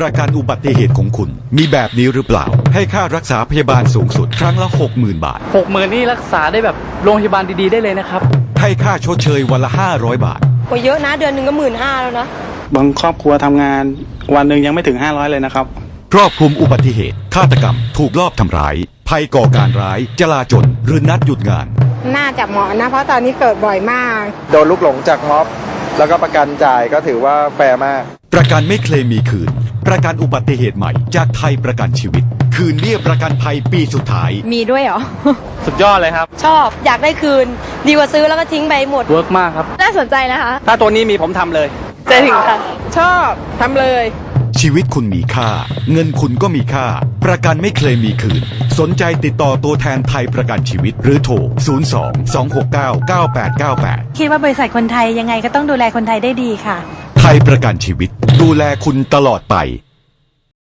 ประกันอุบัติเหตุของคุณ มีแบบนี้หรือเปล่า ให้ค่ารักษาพยาบาลสูงสุด ครั้งละ 60,000 บาท หกหมื่นนี่รักษาได้แบบโรงพยาบาลดีๆได้เลยนะครับ ให้ค่าชดเชยวันละ 500 บาทโอ้ยเยอะนะเดือนหนึ่งก็หมื่นห้าแล้วนะ บางครอบครัวทำงานวันหนึ่งยังไม่ถึง 500 เลยนะครับ ครอบคลุมอุบัติเหตุ ฆาตกรรม ถูกลอบทำร้าย ภัยก่อการร้าย จลาจลหรือนัดหยุดงาน น่าจะเหมาะนะ เพราะตอนนี้เกิดบ่อยมาก โดนลุกหลงจากม็อบ แล้วก็ประกันจ่ายก็ถือว่าแฟร์มาก ประกันไม่เคลมมีคืน ประกันอุบัติเหตุใหม่ จากไทยประกันชีวิต คืนเบี้ยประกันภัยปีสุดท้าย มีด้วยเหรอ สุดยอดเลยครับ ชอบอยากได้คืน ดีกว่าซื้อแล้วก็ทิ้งไปหมด เวิร์กมากครับ น่าสนใจนะคะ ถ้าตัวนี้มีผมทำเลย ใจถึงค่ะ ชอบทำเลย ชีวิตคุณมีค่า เงินคุณก็มีค่า ประกันไม่เคลมมีคืน สนใจติดต่อตัวแทนไทยประกันชีวิต หรือโทร 02 269 9898 คิดว่าบริษัทคนไทยยังไงก็ต้องดูแลคนไทยได้ดีค่ะ ไทยประกันชีวิต ดูแลคุณตลอดไป